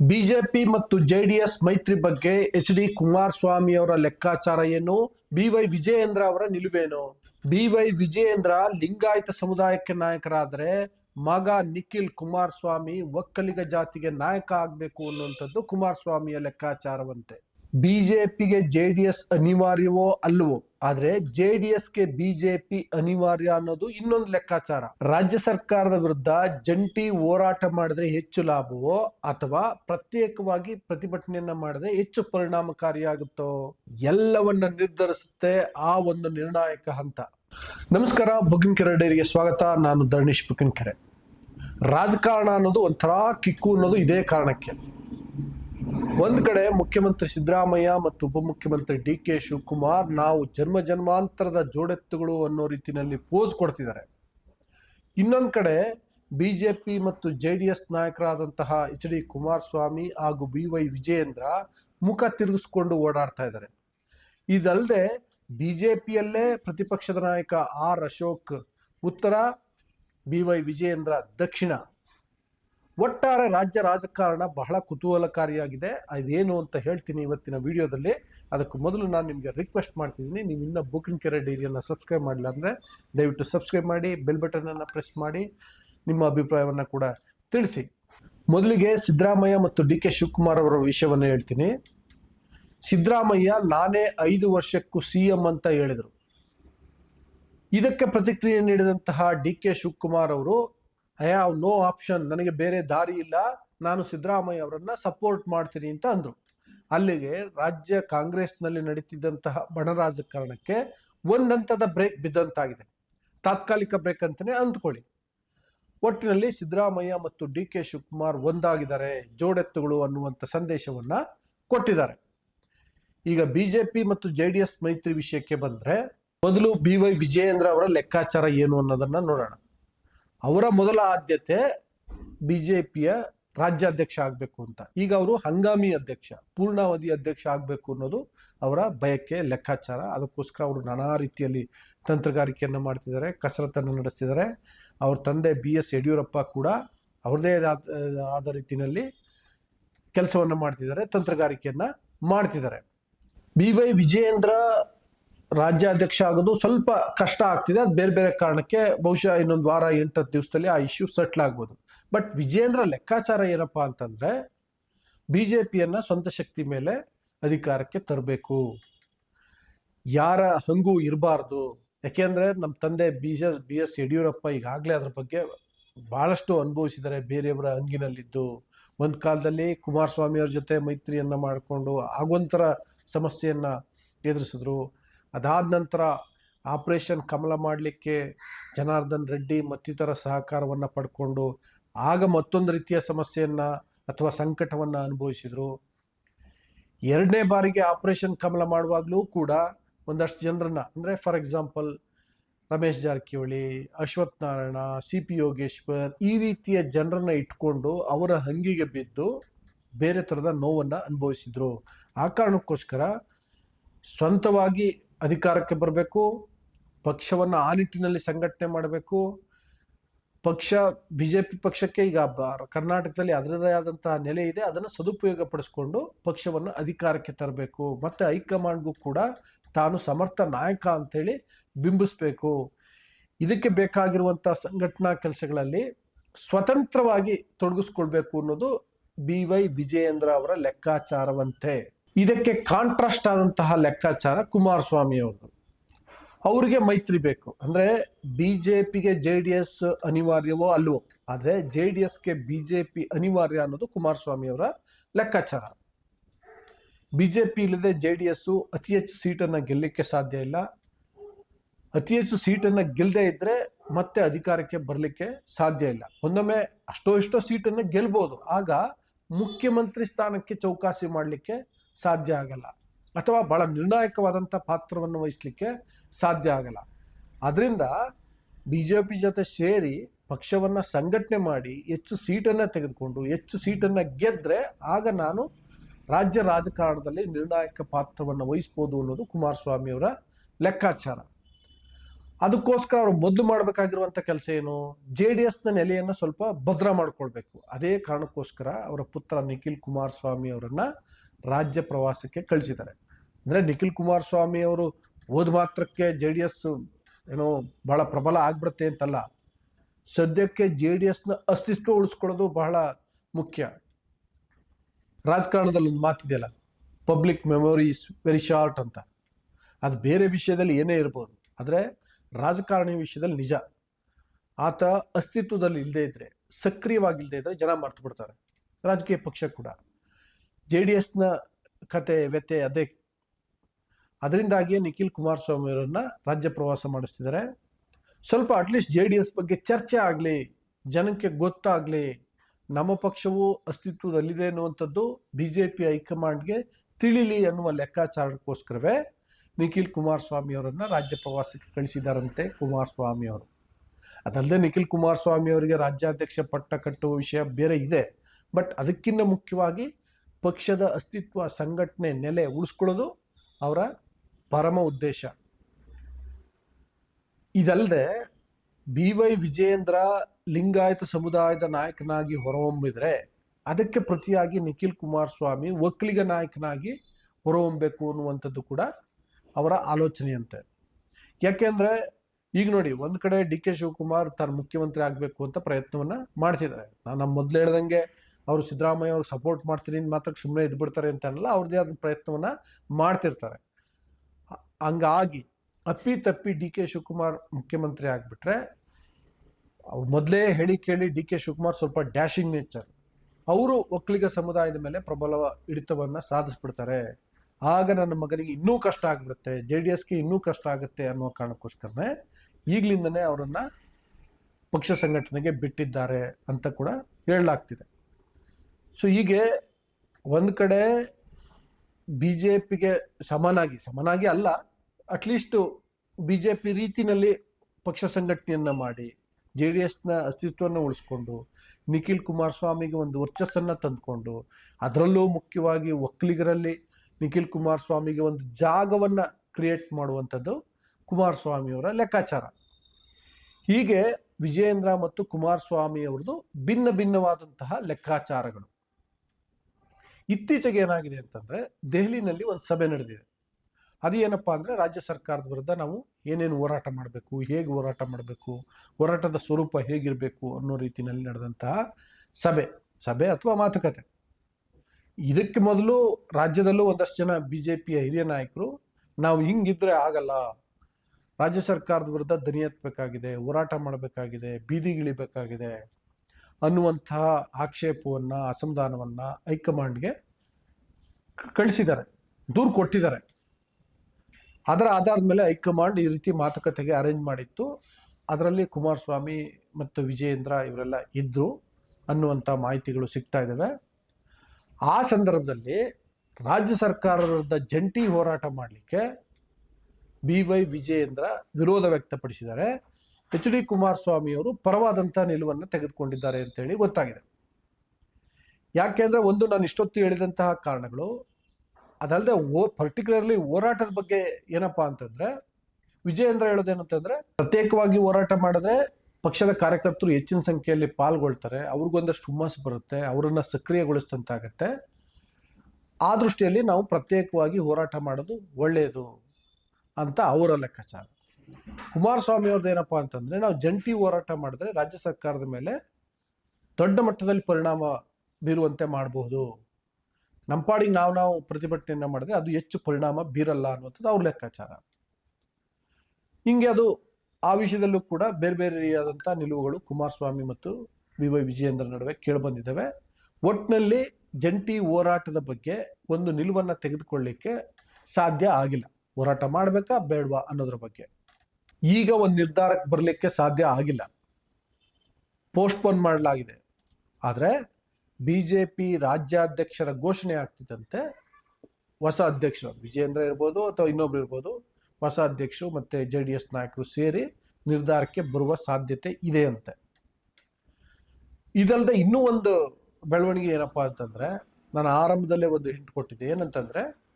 BJP ಮತ್ತು JDS ಮೈತ್ರಿ ಬಗ್ಗೆ ಎಚ್ ಡಿ ಕುಮಾರಸ್ವಾಮಿ ಅವರ ಲೆಕ್ಕಾಚಾರ ಏನು? ಬಿ ವೈ ವಿಜಯೇಂದ್ರ ಅವರ ನಿಲುವೇನು? ಬಿ ವೈ ವಿಜಯೇಂದ್ರ ಲಿಂಗಾಯತ ಸಮುದಾಯಕ್ಕೆ ನಾಯಕರಾದರೆ ಮಗ ನಿಖಿಲ್ ಕುಮಾರಸ್ವಾಮಿ ಒಕ್ಕಲಿಗ ಜಾತಿಗೆ ನಾಯಕ ಆಗಬೇಕು ಅನ್ನುವಂಥದ್ದು ಕುಮಾರಸ್ವಾಮಿಯ ಲೆಕ್ಕಾಚಾರವಂತೆ. ಬಿಜೆಪಿಗೆ ಜೆ ಡಿ ಎಸ್ ಅನಿವಾರ್ಯವೋ ಅಲ್ವೋ ಆದ್ರೆ ಜೆ ಡಿ ಎಸ್ಗೆ ಬಿಜೆಪಿ ಅನಿವಾರ್ಯ ಅನ್ನೋದು ಇನ್ನೊಂದು ಲೆಕ್ಕಾಚಾರ. ರಾಜ್ಯ ಸರ್ಕಾರದ ವಿರುದ್ಧ ಜಂಟಿ ಹೋರಾಟ ಮಾಡಿದ್ರೆ ಹೆಚ್ಚು ಲಾಭವೋ? ಅಥವಾ ಪ್ರತ್ಯೇಕವಾಗಿ ಪ್ರತಿಭಟನೆಯನ್ನ ಮಾಡಿದ್ರೆ ಹೆಚ್ಚು ಪರಿಣಾಮಕಾರಿಯಾಗುತ್ತೋ? ಎಲ್ಲವನ್ನ ನಿರ್ಧರಿಸುತ್ತೆ ಆ ಒಂದು ನಿರ್ಣಾಯಕ ಹಂತ. ನಮಸ್ಕಾರ ಬುಗಿನ್ಕೆರೆ ಡೈರಿಗೆ ಸ್ವಾಗತ. ನಾನು ಧರಣೀಶ್ ಬುಕಿನ್ ಕೆರೆ. ರಾಜಕಾರಣ ಅನ್ನೋದು ಒಂಥರ ಕಿಕ್ಕು ಅನ್ನೋದು ಇದೇ ಕಾರಣಕ್ಕೆ. ಒಂದ್ ಕಡೆ ಮುಖ್ಯಮಂತ್ರಿ ಸಿದ್ದರಾಮಯ್ಯ ಮತ್ತು ಉಪಮುಖ್ಯಮಂತ್ರಿ ಡಿ ಕೆ ಶಿವಕುಮಾರ್ ನಾವು ಜನ್ಮ ಜನ್ಮಾಂತರದ ಜೋಡೆತ್ತುಗಳು ಅನ್ನೋ ರೀತಿಯಲ್ಲಿ ಪೋಸ್ ಕೊಡ್ತಿದ್ದಾರೆ. ಇನ್ನೊಂದು ಕಡೆ ಬಿಜೆಪಿ ಮತ್ತು ಜೆ ಡಿ ಎಸ್ ನಾಯಕರಾದಂತಹ ಎಚ್ ಡಿ ಕುಮಾರಸ್ವಾಮಿ ಹಾಗೂ ಬಿ ವೈ ವಿಜಯೇಂದ್ರ ಮುಖ ತಿರುಗಿಸ್ಕೊಂಡು ಓಡಾಡ್ತಾ ಇದ್ದಾರೆ. ಇದಲ್ಲದೆ ಬಿಜೆಪಿಯಲ್ಲೇ ಪ್ರತಿಪಕ್ಷದ ನಾಯಕ ಆರ್ ಅಶೋಕ್, ಉತ್ತರ ಬಿ ವೈ ವಿಜಯೇಂದ್ರ, ದಕ್ಷಿಣ ಒಟ್ಟಾರೆ ರಾಜ್ಯ ರಾಜಕಾರಣ ಬಹಳ ಕುತೂಹಲಕಾರಿಯಾಗಿದೆ. ಅದೇನು ಅಂತ ಹೇಳ್ತೀನಿ ಇವತ್ತಿನ ವಿಡಿಯೋದಲ್ಲಿ. ಅದಕ್ಕೂ ಮೊದಲು ನಾನು ನಿಮಗೆ ರಿಕ್ವೆಸ್ಟ್ ಮಾಡ್ತಿದ್ದೀನಿ. ನೀವು ಇನ್ನೂ ಬುಕಿಂಗ್ ಕೆರೆ ಡೈರಿಯನ್ನು ಸಬ್ಸ್ಕ್ರೈಬ್ ಮಾಡಿಲ್ಲ ಅಂದರೆ ದಯವಿಟ್ಟು ಸಬ್ಸ್ಕ್ರೈಬ್ ಮಾಡಿ ಬೆಲ್ ಬಟನನ್ನು ಪ್ರೆಸ್ ಮಾಡಿ, ನಿಮ್ಮ ಅಭಿಪ್ರಾಯವನ್ನು ಕೂಡ ತಿಳಿಸಿ. ಮೊದಲಿಗೆ ಸಿದ್ದರಾಮಯ್ಯ ಮತ್ತು ಡಿ ಕೆ ಶಿವಕುಮಾರ್ ಅವರ ವಿಷಯವನ್ನು ಹೇಳ್ತೀನಿ. ಸಿದ್ದರಾಮಯ್ಯ ನಾನೇ ಐದು ವರ್ಷಕ್ಕೂ ಸಿ ಎಂ ಅಂತ ಹೇಳಿದರು. ಇದಕ್ಕೆ ಪ್ರತಿಕ್ರಿಯೆ ನೀಡಿದಂತಹ ಡಿ ಕೆ ಶಿವಕುಮಾರ್ ಅವರು ಐ ಹ್ಯಾವ್ ನೋ ಆಪ್ಷನ್ ನನಗೆ ಬೇರೆ ದಾರಿ ಇಲ್ಲ, ನಾನು ಸಿದ್ದರಾಮಯ್ಯ ಅವರನ್ನ ಸಪೋರ್ಟ್ ಮಾಡ್ತೀನಿ ಅಂತ ಅಂದ್ರು. ಅಲ್ಲಿಗೆ ರಾಜ್ಯ ಕಾಂಗ್ರೆಸ್ನಲ್ಲಿ ನಡೀತಿದ್ದಂತಹ ಬಣ ರಾಜಕಾರಣಕ್ಕೆ ಒಂದ್ ಬ್ರೇಕ್ ಬಿದ್ದಂತಾಗಿದೆ. ತಾತ್ಕಾಲಿಕ ಬ್ರೇಕ್ ಅಂತಲೇ ಅಂದ್ಕೊಳ್ಳಿ. ಒಟ್ಟಿನಲ್ಲಿ ಸಿದ್ದರಾಮಯ್ಯ ಮತ್ತು ಡಿ ಕೆ ಶಿವಕುಮಾರ್ ಒಂದಾಗಿದ್ದಾರೆ, ಜೋಡೆತ್ತುಗಳು ಅನ್ನುವಂಥ ಸಂದೇಶವನ್ನ ಕೊಟ್ಟಿದ್ದಾರೆ. ಈಗ ಬಿಜೆಪಿ ಮತ್ತು ಜೆ ಡಿ ಎಸ್ ಮೈತ್ರಿ ವಿಷಯಕ್ಕೆ ಬಂದ್ರೆ, ಮೊದಲು ಬಿ ವೈ ವಿಜಯೇಂದ್ರ ಅವರ ಲೆಕ್ಕಾಚಾರ ಏನು ಅನ್ನೋದನ್ನ ನೋಡೋಣ. ಅವರ ಮೊದಲ ಆದ್ಯತೆ ಬಿಜೆಪಿಯ ರಾಜ್ಯಾಧ್ಯಕ್ಷ ಆಗಬೇಕು ಅಂತ. ಈಗ ಅವರು ಹಂಗಾಮಿ ಅಧ್ಯಕ್ಷ, ಪೂರ್ಣಾವಧಿ ಅಧ್ಯಕ್ಷ ಆಗಬೇಕು ಅನ್ನೋದು ಅವರ ಬಯಕೆ, ಲೆಕ್ಕಾಚಾರ. ಅದಕ್ಕೋಸ್ಕರ ಅವರು ನಾನಾ ರೀತಿಯಲ್ಲಿ ತಂತ್ರಗಾರಿಕೆಯನ್ನು ಮಾಡ್ತಿದ್ದಾರೆ, ಕಸರತ್ತನ್ನು ನಡೆಸ್ತಿದ್ದಾರೆ. ಅವ್ರ ತಂದೆ ಬಿ ಎಸ್ ಯಡಿಯೂರಪ್ಪ ಕೂಡ ಅವ್ರದೇ ಆದ ರೀತಿಯಲ್ಲಿ ಕೆಲಸವನ್ನು ಮಾಡ್ತಿದ್ದಾರೆ, ತಂತ್ರಗಾರಿಕೆಯನ್ನ ಮಾಡ್ತಿದ್ದಾರೆ. ಬಿ ವೈ ವಿಜಯೇಂದ್ರ ರಾಜ್ಯಾಧ್ಯಕ್ಷ ಆಗೋದು ಸ್ವಲ್ಪ ಕಷ್ಟ ಆಗ್ತಿದೆ. ಅದು ಬೇರೆ ಬೇರೆ ಕಾರಣಕ್ಕೆ ಬಹುಶಃ ಇನ್ನೊಂದು ವಾರ, ಎಂಟತ್ತು ದಿವಸದಲ್ಲಿ ಆ ಇಶ್ಯೂ ಸೆಟ್ಲ್ ಆಗ್ಬೋದು. ಬಟ್ ವಿಜೇಂದ್ರ ಲೆಕ್ಕಾಚಾರ ಏನಪ್ಪಾ ಅಂತಂದ್ರೆ ಬಿಜೆಪಿಯನ್ನ ಸ್ವಂತ ಶಕ್ತಿ ಮೇಲೆ ಅಧಿಕಾರಕ್ಕೆ ತರಬೇಕು. ಯಾರ ಹಂಗೂ ಇರಬಾರ್ದು. ಯಾಕೆಂದ್ರೆ ನಮ್ಮ ತಂದೆ B S B S Yediyurappa ಈಗಾಗಲೇ ಅದ್ರ ಬಗ್ಗೆ ಬಹಳಷ್ಟು ಅನುಭವಿಸಿದ್ದಾರೆ. ಬೇರೆಯವರ ಹಂಗಿನಲ್ಲಿದ್ದು. ಒಂದು ಕಾಲದಲ್ಲಿ ಕುಮಾರಸ್ವಾಮಿ ಅವ್ರ ಜೊತೆ ಮೈತ್ರಿಯನ್ನ ಮಾಡಿಕೊಂಡು ಆಗುವಂಥರ ಸಮಸ್ಯೆಯನ್ನ ಎದುರಿಸಿದ್ರು. ಅದಾದ ನಂತರ ಆಪರೇಷನ್ ಕಮಲ ಮಾಡಲಿಕ್ಕೆ ಜನಾರ್ದನ್ ರೆಡ್ಡಿ ಮತ್ತಿತರ ಸಹಕಾರವನ್ನು ಪಡ್ಕೊಂಡು ಆಗ ಮತ್ತೊಂದು ರೀತಿಯ ಸಮಸ್ಯೆಯನ್ನು ಅಥವಾ ಸಂಕಟವನ್ನು ಅನುಭವಿಸಿದ್ರು. ಎರಡನೇ ಬಾರಿಗೆ ಆಪರೇಷನ್ ಕಮಲ ಮಾಡುವಾಗಲೂ ಕೂಡ ಒಂದಷ್ಟು ಜನರನ್ನು, ಅಂದರೆ for example Ramesh Jarkiholi, Ashwath Narayana, C P Yogeshwar ಈ ರೀತಿಯ ಜನರನ್ನು ಇಟ್ಕೊಂಡು ಅವರ ಹಂಗಿಗೆ ಬಿದ್ದು ಬೇರೆ ಥರದ ನೋವನ್ನು ಅನುಭವಿಸಿದ್ರು. ಆ ಕಾರಣಕ್ಕೋಸ್ಕರ ಸ್ವಂತವಾಗಿ ಅಧಿಕಾರಕ್ಕೆ ಬರಬೇಕು, ಪಕ್ಷವನ್ನು ಆ ನಿಟ್ಟಿನಲ್ಲಿ ಸಂಘಟನೆ ಮಾಡಬೇಕು. ಪಕ್ಷ, ಬಿಜೆಪಿ ಪಕ್ಷಕ್ಕೆ ಈಗ ಬ- ಕರ್ನಾಟಕದಲ್ಲಿ ಅದರದೇ ಆದಂತಹ ನೆಲೆ ಇದೆ. ಅದನ್ನು ಸದುಪಯೋಗ ಪಡಿಸ್ಕೊಂಡು ಪಕ್ಷವನ್ನು ಅಧಿಕಾರಕ್ಕೆ ತರಬೇಕು. ಮತ್ತೆ ಹೈಕಮಾಂಡ್ಗೂ ಕೂಡ ತಾನು ಸಮರ್ಥ ನಾಯಕ ಅಂತೇಳಿ ಬಿಂಬಿಸಬೇಕು. ಇದಕ್ಕೆ ಬೇಕಾಗಿರುವಂಥ ಸಂಘಟನಾ ಕೆಲಸಗಳಲ್ಲಿ ಸ್ವತಂತ್ರವಾಗಿ ತೊಡಗಿಸ್ಕೊಳ್ಬೇಕು ಅನ್ನೋದು ಬಿ ವೈ ವಿಜಯೇಂದ್ರ ಅವರ ಲೆಕ್ಕಾಚಾರವಂತೆ. ಇದಕ್ಕೆ ಕಾಂಟ್ರಾಸ್ಟ್ ಆದಂತಹ ಲೆಕ್ಕಾಚಾರ ಕುಮಾರಸ್ವಾಮಿ ಅವ್ರದ್ದು. ಅವರಿಗೆ ಮೈತ್ರಿ ಬೇಕು. ಅಂದ್ರೆ ಬಿ ಜೆ ಡಿ ಎಸ್ ಅನಿವಾರ್ಯವೋ ಅಲ್ವೋ ಆದರೆ ಜೆ ಡಿ ಎಸ್ಗೆ ಬಿಜೆಪಿ ಅನಿವಾರ್ಯ ಅನ್ನೋದು ಕುಮಾರಸ್ವಾಮಿ ಅವರ ಲೆಕ್ಕಾಚಾರ. ಬಿಜೆಪಿ ಇಲ್ಲದೆ ಜೆ ಡಿ ಎಸ್ಸು ಅತಿ ಹೆಚ್ಚು ಸೀಟನ್ನು ಗೆಲ್ಲಕ್ಕೆ ಸಾಧ್ಯ ಇಲ್ಲ. ಅತಿ ಹೆಚ್ಚು ಸೀಟನ್ನು ಗೆಲ್ಲದೆ ಇದ್ದರೆ ಮತ್ತೆ ಅಧಿಕಾರಕ್ಕೆ ಬರಲಿಕ್ಕೆ ಸಾಧ್ಯ ಇಲ್ಲ. ಒಂದೊಮ್ಮೆ ಅಷ್ಟೋ ಇಷ್ಟೋ ಸೀಟನ್ನು ಗೆಲ್ಬೋದು. ಆಗ ಮುಖ್ಯಮಂತ್ರಿ ಸ್ಥಾನಕ್ಕೆ ಚೌಕಾಸಿ ಮಾಡಲಿಕ್ಕೆ ಸಾಧ್ಯ ಆಗಲ್ಲ. ಅಥವಾ ಬಹಳ ನಿರ್ಣಾಯಕವಾದಂಥ ಪಾತ್ರವನ್ನು ವಹಿಸಲಿಕ್ಕೆ ಸಾಧ್ಯ ಆಗಲ್ಲ. ಅದರಿಂದ ಬಿ ಜೆ ಪಿ ಜೊತೆ ಸೇರಿ ಪಕ್ಷವನ್ನು ಸಂಘಟನೆ ಮಾಡಿ ಹೆಚ್ಚು ಸೀಟನ್ನು ತೆಗೆದುಕೊಂಡು, ಹೆಚ್ಚು ಸೀಟನ್ನು ಗೆದ್ದರೆ ಆಗ ನಾನು ರಾಜ್ಯ ರಾಜಕಾರಣದಲ್ಲಿ ನಿರ್ಣಾಯಕ ಪಾತ್ರವನ್ನು ವಹಿಸ್ಬೋದು ಅನ್ನೋದು ಕುಮಾರಸ್ವಾಮಿ ಅವರ ಲೆಕ್ಕಾಚಾರ. ಅದಕ್ಕೋಸ್ಕರ ಅವರು ಮೊದಲು ಮಾಡಬೇಕಾಗಿರುವಂತ ಕೆಲಸ ಏನು? ಜೆ ಡಿ ಎಸ್ನ ನೆಲೆಯನ್ನು ಸ್ವಲ್ಪ ಭದ್ರ ಮಾಡಿಕೊಳ್ಬೇಕು. ಅದೇ ಕಾರಣಕ್ಕೋಸ್ಕರ ಅವರ ಪುತ್ರ ನಿಖಿಲ್ ಕುಮಾರಸ್ವಾಮಿ ಅವರನ್ನ ರಾಜ್ಯ ಪ್ರವಾಸಕ್ಕೆ ಕಳಿಸಿದ್ದಾರೆ. ಅಂದ್ರೆ ನಿಖಿಲ್ ಕುಮಾರಸ್ವಾಮಿ ಅವರು ಹೋದ ಮಾತ್ರಕ್ಕೆ ಜೆ ಡಿ ಎಸ್ ಏನೋ ಬಹಳ ಪ್ರಬಲ ಆಗ್ಬಿಡುತ್ತೆ ಅಂತಲ್ಲ. ಸದ್ಯಕ್ಕೆ ಜೆ ಡಿ ಎಸ್ನ ಅಸ್ತಿತ್ವ ಉಳಿಸ್ಕೊಳ್ಳೋದು ಬಹಳ ಮುಖ್ಯ. ರಾಜಕಾರಣದಲ್ಲಿ ಒಂದು ಮಾತಿದೆಯಲ್ಲ public memory is very short ಅಂತ. ಅದು ಬೇರೆ ವಿಷಯದಲ್ಲಿ ಏನೇ ಇರ್ಬೋದು, ಆದರೆ ರಾಜಕಾರಣಿ ವಿಷಯದಲ್ಲಿ ನಿಜ. ಆತ ಅಸ್ತಿತ್ವದಲ್ಲಿ ಇಲ್ಲದೆ ಇದ್ದರೆ ಸಕ್ರಿಯವಾಗಿಲ್ಲದೆ ಇದ್ದರೆ ಜನ ಮರ್ತು ಬಿಡ್ತಾರೆ. ರಾಜಕೀಯ ಪಕ್ಷ ಕೂಡ. ಜೆ ಡಿ ಎಸ್ನ ಕತೆ ವ್ಯತೆ ಅದೇ. ಅದರಿಂದಾಗಿಯೇ ನಿಖಿಲ್ ಕುಮಾರಸ್ವಾಮಿ ಅವರನ್ನ ರಾಜ್ಯ ಪ್ರವಾಸ ಮಾಡಿಸ್ತಿದ್ದಾರೆ. ಸ್ವಲ್ಪ ಅಟ್ಲೀಸ್ಟ್ ಜೆ ಡಿ ಎಸ್ ಬಗ್ಗೆ ಚರ್ಚೆ ಆಗಲಿ, ಜನಕ್ಕೆ ಗೊತ್ತಾಗಲಿ, ನಮ್ಮ ಪಕ್ಷವು ಅಸ್ತಿತ್ವದಲ್ಲಿದೆ ಅನ್ನುವಂಥದ್ದು ಬಿ ಜೆ ಪಿ ಹೈಕಮಾಂಡ್ಗೆ ತಿಳಿಲಿ ಅನ್ನುವ ಲೆಕ್ಕಾಚಾರಕ್ಕೋಸ್ಕರವೇ ನಿಖಿಲ್ ಕುಮಾರಸ್ವಾಮಿ ಅವರನ್ನು ರಾಜ್ಯ ಪ್ರವಾಸಕ್ಕೆ ಕಳಿಸಿದಾರಂತೆ ಕುಮಾರಸ್ವಾಮಿ ಅವರು. ಅದಲ್ಲದೆ ನಿಖಿಲ್ ಕುಮಾರಸ್ವಾಮಿ ಅವರಿಗೆ ರಾಜ್ಯಾಧ್ಯಕ್ಷ ಪಟ್ಟ ಕಟ್ಟುವ ವಿಷಯ ಬೇರೆ ಇದೆ. ಬಟ್ ಅದಕ್ಕಿಂತ ಮುಖ್ಯವಾಗಿ ಪಕ್ಷದ ಅಸ್ತಿತ್ವ ಸಂಘಟನೆ ನೆಲೆ ಉಳಿಸ್ಕೊಳ್ಳೋದು ಅವರ ಪರಮ ಉದ್ದೇಶ. ಇದಲ್ಲದೆ ಬಿ ವೈ ವಿಜಯೇಂದ್ರ ಲಿಂಗಾಯತ ಸಮುದಾಯದ ನಾಯಕನಾಗಿ ಹೊರಹೊಮ್ಮಿದ್ರೆ ಅದಕ್ಕೆ ಪ್ರತಿಯಾಗಿ ನಿಖಿಲ್ ಕುಮಾರಸ್ವಾಮಿ ಒಕ್ಕಲಿಗ ನಾಯಕನಾಗಿ ಹೊರಹೊಮ್ಮಬೇಕು ಅನ್ನುವಂಥದ್ದು ಕೂಡ ಅವರ ಆಲೋಚನೆಯಂತೆ. ಯಾಕೆಂದ್ರೆ ಈಗ ನೋಡಿ ಒಂದು ಕಡೆ ಡಿ ಕೆ ಶಿವಕುಮಾರ್ ತಾನು ಮುಖ್ಯಮಂತ್ರಿ ಆಗಬೇಕು ಅಂತ ಪ್ರಯತ್ನವನ್ನ ಮಾಡ್ತಿದ್ದಾರೆ. ನಾನು ಮೊದಲು ಹೇಳ್ದಂಗೆ ಅವರು ಸಿದ್ದರಾಮಯ್ಯ ಅವ್ರಿಗೆ ಸಪೋರ್ಟ್ ಮಾಡ್ತೀನಿ ಮಾತ್ರ ಸುಮ್ಮನೆ ಇದ್ಬಿಡ್ತಾರೆ ಅಂತ ಅನ್ನಲ್ಲ ಅವ್ರದ್ದೇ ಆದ ಪ್ರಯತ್ನವನ್ನ ಮಾಡ್ತಿರ್ತಾರೆ. ಹಂಗಾಗಿ ಅಪ್ಪಿ ತಪ್ಪಿ ಡಿ ಕೆ ಶಿವಕುಮಾರ್ ಮುಖ್ಯಮಂತ್ರಿ ಆಗಿಬಿಟ್ರೆ ಅವ್ರು ಮೊದಲೇ ಹೇಳಿ ಕೇಳಿ ಡಿ ಕೆ ಶಿವಕುಮಾರ್ ಸ್ವಲ್ಪ ಡ್ಯಾಶಿಂಗ್ ನೇಚರ್. ಅವರು ಒಕ್ಕಲಿಗ ಸಮುದಾಯದ ಮೇಲೆ ಪ್ರಬಲ ಹಿಡಿತವನ್ನ ಸಾಧಿಸ್ಬಿಡ್ತಾರೆ. ಆಗ ನನ್ನ ಮಗನಿಗೆ ಇನ್ನೂ ಕಷ್ಟ ಆಗ್ಬಿಡುತ್ತೆ, ಜೆ ಡಿ ಎಸ್ಗೆ ಇನ್ನೂ ಕಷ್ಟ ಆಗುತ್ತೆ ಅನ್ನೋ ಕಾರಣಕ್ಕೋಸ್ಕರನೇ ಈಗಲಿಂದನೇ ಅವರನ್ನು ಪಕ್ಷ ಸಂಘಟನೆಗೆ ಬಿಟ್ಟಿದ್ದಾರೆ ಅಂತ ಕೂಡ ಹೇಳಲಾಗ್ತಿದೆ. ಸೊ ಹೀಗೆ ಒಂದ್ ಕಡೆ ಬಿ ಜೆ ಪಿಗೆ ಸಮನಾಗಿ ಸಮನಾಗಿ ಅಲ್ಲ ಅಟ್ಲೀಸ್ಟ್ ಬಿ ಜೆ ಪಿ ರೀತಿನಲ್ಲಿ ಪಕ್ಷ ಸಂಘಟನೆಯನ್ನ ಮಾಡಿ, ಜೆ ಡಿ ಎಸ್ನ ಅಸ್ತಿತ್ವವನ್ನು ಉಳಿಸ್ಕೊಂಡು, ನಿಖಿಲ್ ಕುಮಾರಸ್ವಾಮಿಗೆ ಒಂದು ವರ್ಚಸ್ಸನ್ನು ತಂದುಕೊಂಡು, ಅದರಲ್ಲೂ ಮುಖ್ಯವಾಗಿ ಒಕ್ಕಲಿಗರಲ್ಲಿ ನಿಖಿಲ್ ಕುಮಾರಸ್ವಾಮಿಗೆ ಒಂದು ಜಾಗವನ್ನು ಕ್ರಿಯೇಟ್ ಮಾಡುವಂಥದ್ದು ಕುಮಾರಸ್ವಾಮಿಯವರ ಲೆಕ್ಕಾಚಾರ. ಹೀಗೆ ವಿಜಯೇಂದ್ರ ಮತ್ತು ಕುಮಾರಸ್ವಾಮಿ ಅವ್ರದ್ದು ಭಿನ್ನ ಭಿನ್ನವಾದಂತಹ ಲೆಕ್ಕಾಚಾರಗಳು. ಇತ್ತೀಚೆಗೆ ಏನಾಗಿದೆ ಅಂತಂದ್ರೆ ದೆಹಲಿನಲ್ಲಿ ಒಂದು ಸಭೆ ನಡೆದಿದೆ. ಅದು ಏನಪ್ಪಾ ಅಂದ್ರೆ ರಾಜ್ಯ ಸರ್ಕಾರದ ವಿರುದ್ಧ ನಾವು ಏನೇನು ಹೋರಾಟ ಮಾಡಬೇಕು, ಹೇಗೆ ಹೋರಾಟ ಮಾಡಬೇಕು, ಹೋರಾಟದ ಸ್ವರೂಪ ಹೇಗಿರಬೇಕು ಅನ್ನೋ ರೀತಿಯಲ್ಲಿ ನಡೆದಂತಹ ಸಭೆ. ಸಭೆ ಅಥವಾ ಮಾತುಕತೆ. ಇದಕ್ಕೆ ಮೊದಲು ರಾಜ್ಯದಲ್ಲೂ ಒಂದಷ್ಟು ಜನ ಬಿ ಜೆ ಪಿಯ ಹಿರಿಯ ನಾಯಕರು, ನಾವು ಹಿಂಗಿದ್ರೆ ಆಗಲ್ಲ, ರಾಜ್ಯ ಸರ್ಕಾರದ ವಿರುದ್ಧ ದನಿ ಎತ್ತಬೇಕಾಗಿದೆ ಹೋರಾಟ ಮಾಡಬೇಕಾಗಿದೆ, ಬೀದಿಗಿಳಿಬೇಕಾಗಿದೆ ಅನ್ನುವಂತಹ ಆಕ್ಷೇಪವನ್ನ ಅಸಮಾಧಾನವನ್ನ ಹೈಕಮಾಂಡ್ಗೆ ಕಳಿಸಿದ್ದಾರೆ. ದೂರು ಕೊಟ್ಟಿದ್ದಾರೆ. ಅದರ ಆಧಾರದ ಮೇಲೆ ಹೈಕಮಾಂಡ್ ಈ ರೀತಿ ಮಾತುಕತೆಗೆ ಅರೇಂಜ್ ಮಾಡಿತ್ತು. ಅದರಲ್ಲಿ ಕುಮಾರಸ್ವಾಮಿ ಮತ್ತು ವಿಜಯೇಂದ್ರ ಇವರೆಲ್ಲ ಇದ್ದರು ಅನ್ನುವಂಥ ಮಾಹಿತಿಗಳು ಸಿಗ್ತಾ ಇದ್ದಾವೆ. ಆ ಸಂದರ್ಭದಲ್ಲಿ ರಾಜ್ಯ ಸರ್ಕಾರದ ಜಂಟಿ ಹೋರಾಟ ಮಾಡಲಿಕ್ಕೆ ಬಿ ವೈ ವಿಜಯೇಂದ್ರ ವಿರೋಧ ವ್ಯಕ್ತಪಡಿಸಿದ್ದಾರೆ. ಎಚ್ ಡಿ ಕುಮಾರಸ್ವಾಮಿ ಅವರು ಪರವಾದಂಥ ನಿಲುವನ್ನು ತೆಗೆದುಕೊಂಡಿದ್ದಾರೆ ಅಂತೇಳಿ ಗೊತ್ತಾಗಿದೆ. ಯಾಕೆಂದ್ರೆ ಒಂದು ನಾನು ಇಷ್ಟೊತ್ತು ಹೇಳಿದಂತಹ ಕಾರಣಗಳು ಅದಲ್ಲದೆ ಓ ಪರ್ಟಿಕ್ಯುಲರ್ಲಿ ಹೋರಾಟದ ಬಗ್ಗೆ ಏನಪ್ಪಾ ಅಂತಂದ್ರೆ, ವಿಜಯೇಂದ್ರ ಹೇಳೋದೇನಂತಂದ್ರೆ ಪ್ರತ್ಯೇಕವಾಗಿ ಹೋರಾಟ ಮಾಡಿದ್ರೆ ಪಕ್ಷದ ಕಾರ್ಯಕರ್ತರು ಹೆಚ್ಚಿನ ಸಂಖ್ಯೆಯಲ್ಲಿ ಪಾಲ್ಗೊಳ್ತಾರೆ ಅವ್ರಿಗೊಂದಷ್ಟು ಹುಮ್ಮಸ್ಸು ಬರುತ್ತೆ, ಅವರನ್ನ ಸಕ್ರಿಯಗೊಳಿಸಿದಂತಾಗತ್ತೆ. ಆ ದೃಷ್ಟಿಯಲ್ಲಿ ನಾವು ಪ್ರತ್ಯೇಕವಾಗಿ ಹೋರಾಟ ಮಾಡೋದು ಒಳ್ಳೆಯದು ಅಂತ ಅವರ ಲೆಕ್ಕಾಚಾರ. ಕುಮಾರಸ್ವಾಮಿ ಅವ್ರದ್ದು ಏನಪ್ಪಾ ಅಂತಂದ್ರೆ, ನಾವು ಜಂಟಿ ಹೋರಾಟ ಮಾಡಿದ್ರೆ ರಾಜ್ಯ ಸರ್ಕಾರದ ಮೇಲೆ ದೊಡ್ಡ ಮಟ್ಟದಲ್ಲಿ ಪರಿಣಾಮ ಬೀರುವಂತೆ ಮಾಡಬಹುದು ನಮ್ಮ ಪಾಡಿಗೆ ನಾವು ನಾವು ಪ್ರತಿಭಟನೆಯನ್ನ ಮಾಡಿದ್ರೆ ಅದು ಹೆಚ್ಚು ಪರಿಣಾಮ ಬೀರಲ್ಲ ಅನ್ನುವಂಥದ್ದು ಅವ್ರ ಲೆಕ್ಕಾಚಾರ. ಹಿಂಗೆ ಅದು ಆ ವಿಷಯದಲ್ಲೂ ಕೂಡ ಬೇರೆ ಬೇರೆ ರೀತಿಯಾದಂಥ ನಿಲುವುಗಳು ಕುಮಾರಸ್ವಾಮಿ ಮತ್ತು ವಿ ವೈ ವಿಜಯೇಂದ್ರ ನಡುವೆ ಕೇಳಿಬಂದಿದ್ದಾವೆ ಒಟ್ಟಿನಲ್ಲಿ ಜಂಟಿ ಹೋರಾಟದ ಬಗ್ಗೆ ಒಂದು ನಿಲುವನ್ನು ತೆಗೆದುಕೊಳ್ಳಿಕ್ಕೆ ಸಾಧ್ಯ ಆಗಿಲ್ಲ. ಹೋರಾಟ ಮಾಡಬೇಕಾ ಬೇಡವಾ ಅನ್ನೋದ್ರ ಬಗ್ಗೆ. ಈಗ ಒಂದು ನಿರ್ಧಾರಕ್ಕೆ ಬರಲಿಕ್ಕೆ ಸಾಧ್ಯ ಆಗಿಲ್ಲ. ಪೋಸ್ಟ್ಪೋನ್ ಮಾಡಲಾಗಿದೆ. ಆದರೆ ಬಿ ಜೆ ಪಿ ರಾಜ್ಯಾಧ್ಯಕ್ಷರ ಘೋಷಣೆ ಆಗ್ತಿದ್ದಂತೆ ಹೊಸ ಅಧ್ಯಕ್ಷರು, ವಿಜೇಂದ್ರ ಇರ್ಬೋದು ಅಥವಾ ಇನ್ನೊಬ್ರು ಇರ್ಬೋದು, ಹೊಸ ಅಧ್ಯಕ್ಷರು ಮತ್ತು ಜೆ ಡಿ ಎಸ್ ನಾಯಕರು ಸೇರಿ ನಿರ್ಧಾರಕ್ಕೆ ಬರುವ ಸಾಧ್ಯತೆ ಇದೆ ಅಂತೆ. ಇದಲ್ಲದೆ ಇನ್ನೂ ಒಂದು ಬೆಳವಣಿಗೆ ಏನಪ್ಪಾ ಅಂತಂದರೆ, ನಾನು ಆರಂಭದಲ್ಲೇ ಒಂದು ಹಿಂಟ್ ಕೊಟ್ಟಿದ್ದೆ. ಏನಂತಂದ್ರೆ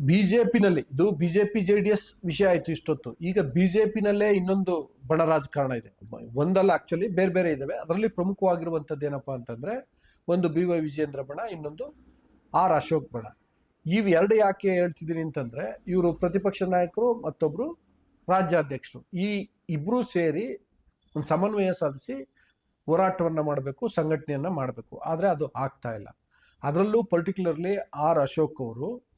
ಬಿಜೆಪಿನಲ್ಲಿ, ಇದು ಬಿಜೆಪಿ, ಜೆ ಡಿ ಎಸ್ ವಿಷಯ ಆಯ್ತು ಇಷ್ಟೊತ್ತು. ಈಗ ಬಿಜೆಪಿನಲ್ಲೇ ಇನ್ನೊಂದು ಬಣ ರಾಜಕಾರಣ ಇದೆ. ಒಂದಲ್ಲ ಆಕ್ಚುಲಿ ಬೇರೆ ಬೇರೆ ಇದಾವೆ. ಅದರಲ್ಲಿ ಪ್ರಮುಖವಾಗಿರುವಂಥದ್ದು ಏನಪ್ಪಾ ಅಂತಂದ್ರೆ, ಒಂದು ಬಿ ವೈ ವಿಜೇಂದ್ರ ಬಣ, ಇನ್ನೊಂದು ಆರ್ ಅಶೋಕ್ ಬಣ. ಇವ್ ಎರಡು ಯಾಕೆ ಹೇಳ್ತಿದ್ದೀನಿ ಅಂತಂದ್ರೆ, ಇವರು ಪ್ರತಿಪಕ್ಷ ನಾಯಕರು, ಮತ್ತೊಬ್ರು ರಾಜ್ಯಾಧ್ಯಕ್ಷರು. ಈ ಇಬ್ರು ಸೇರಿ ಒಂದು ಸಮನ್ವಯ ಸಾಧಿಸಿ ಹೋರಾಟವನ್ನ ಮಾಡಬೇಕು, ಸಂಘಟನೆಯನ್ನ ಮಾಡಬೇಕು. ಆದರೆ ಅದು ಆಗ್ತಾ ಇಲ್ಲ. ಅದರಲ್ಲೂ ಪರ್ಟಿಕ್ಯುಲರ್ಲಿ ಆರ್ ಅಶೋಕ್ ಅವರು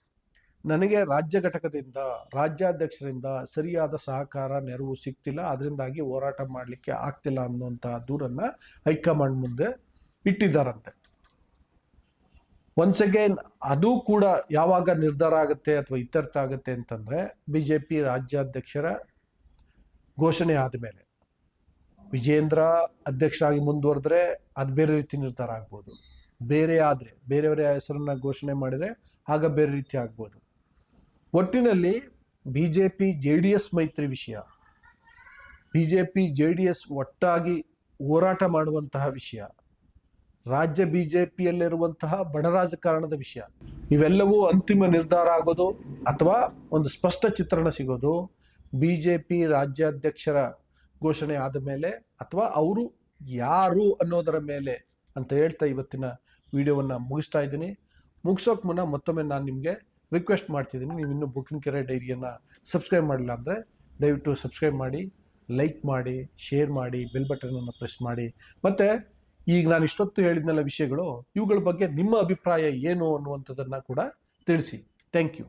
ನನಗೆ ರಾಜ್ಯ ಘಟಕದಿಂದ, ರಾಜ್ಯಾಧ್ಯಕ್ಷರಿಂದ ಸರಿಯಾದ ಸಹಕಾರ, ನೆರವು ಸಿಗ್ತಿಲ್ಲ. ಅದರಿಂದಾಗಿ ಹೋರಾಟ ಮಾಡಲಿಕ್ಕೆ ಆಗ್ತಿಲ್ಲ ಅನ್ನುವಂಥ ದೂರನ್ನ ಹೈಕಮಾಂಡ್ ಮುಂದೆ ಇಟ್ಟಿದ್ದಾರಂತೆ. ಒನ್ಸ್ ಅಗೇನ್ ಅದು ಕೂಡ ಯಾವಾಗ ನಿರ್ಧಾರ ಆಗುತ್ತೆ ಅಥವಾ ಇತ್ಯರ್ಥ ಆಗುತ್ತೆ ಅಂತಂದ್ರೆ, ಬಿಜೆಪಿ ರಾಜ್ಯಾಧ್ಯಕ್ಷರ ಘೋಷಣೆ ಆದ ಮೇಲೆ ವಿಜೇಂದ್ರ ಅಧ್ಯಕ್ಷರಾಗಿ ಮುಂದುವರೆದ್ರೆ ಅದು ಬೇರೆ ರೀತಿ ನಿರ್ಧಾರ ಆಗ್ಬೋದು. ಬೇರೆ ಆದರೆ, ಬೇರೆಯವರ ಹೆಸರನ್ನ ಘೋಷಣೆ ಮಾಡಿದರೆ ಆಗ ಬೇರೆ ರೀತಿ ಆಗ್ಬೋದು. ಒಟ್ಟಿನಲ್ಲಿ ಬಿಜೆಪಿ ಜೆ ಡಿ ಎಸ್ ಮೈತ್ರಿ ವಿಷಯ, ಬಿಜೆಪಿ ಜೆ ಡಿ ಎಸ್ ಒಟ್ಟಾಗಿ ಹೋರಾಟ ಮಾಡುವಂತಹ ವಿಷಯ, ರಾಜ್ಯ ಬಿಜೆಪಿಯಲ್ಲಿರುವಂತಹ ಬಡ ರಾಜಕಾರಣದ ವಿಷಯ, ಇವೆಲ್ಲವೂ ಅಂತಿಮ ನಿರ್ಧಾರ ಆಗೋದು ಅಥವಾ ಒಂದು ಸ್ಪಷ್ಟ ಚಿತ್ರಣ ಸಿಗೋದು ಬಿಜೆಪಿ ರಾಜ್ಯಾಧ್ಯಕ್ಷರ ಘೋಷಣೆ ಆದ ಮೇಲೆ ಅಥವಾ ಅವರು ಯಾರು ಅನ್ನೋದರ ಮೇಲೆ ಅಂತ ಹೇಳ್ತಾ ಇವತ್ತಿನ ವಿಡಿಯೋವನ್ನು ಮುಗಿಸ್ತಾ ಇದ್ದೀನಿ. ಮುಗಿಸೋಕೆ ಮುನ್ನ ಮತ್ತೊಮ್ಮೆ ನಾನು ನಿಮಗೆ ರಿಕ್ವೆಸ್ಟ್ ಮಾಡ್ತಿದ್ದೀನಿ, ನೀವು ಇನ್ನೂ ಬುಕಿಂಗ್ ಕೆರೆ ಡೈರಿಯನ್ನು ಸಬ್ಸ್ಕ್ರೈಬ್ ಮಾಡಿಲ್ಲ ಅಂದರೆ ದಯವಿಟ್ಟು ಸಬ್ಸ್ಕ್ರೈಬ್ ಮಾಡಿ ಲೈಕ್ ಮಾಡಿ ಶೇರ್ ಮಾಡಿ ಬೆಲ್ ಬಟನನ್ನು ಪ್ರೆಸ್ ಮಾಡಿ. ಮತ್ತು, ಈಗ ನಾನು ಇಷ್ಟೊತ್ತು ಹೇಳಿದ್ನೆಲ್ಲ ವಿಷಯಗಳು, ಇವುಗಳ ಬಗ್ಗೆ ನಿಮ್ಮ ಅಭಿಪ್ರಾಯ ಏನು ಅನ್ನುವಂಥದ್ದನ್ನು ಕೂಡ ತಿಳಿಸಿ. Thank you